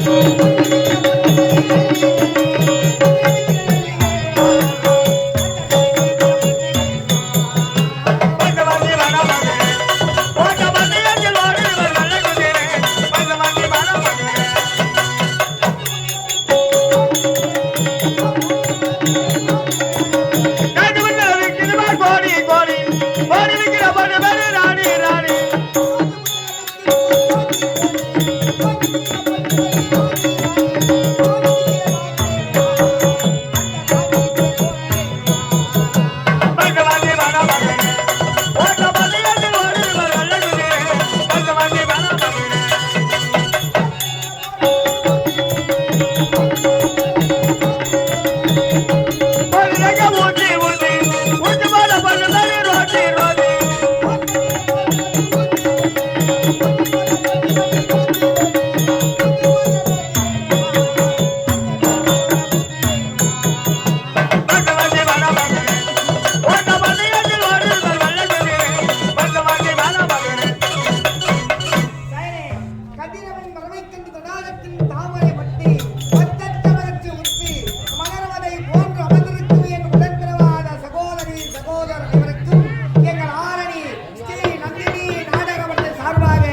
Música தாமரை வட்டி பத்தட்டமரத்தில் உற்றி மகரவதை போன்று அமர்ந்திருக்கும் என் சகோதரி சகோதரர் எங்கள் ஆரணி ஸ்ரீ நந்தினி நாடக மன்றத்தின் சார்பாக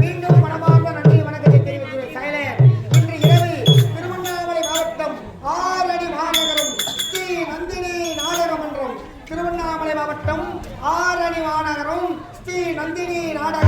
மீண்டும் மனமார்ந்த நன்றி வணக்கத்தை தெரிவித்து சைலர் இன்று இரவு திருவண்ணாமலை மாவட்டம் ஆரணி மாநகரம் ஸ்ரீ நந்தினி நாடக திருவண்ணாமலை மாவட்டம் ஆரணி மாநகரம் ஸ்ரீ நந்தினி நாடக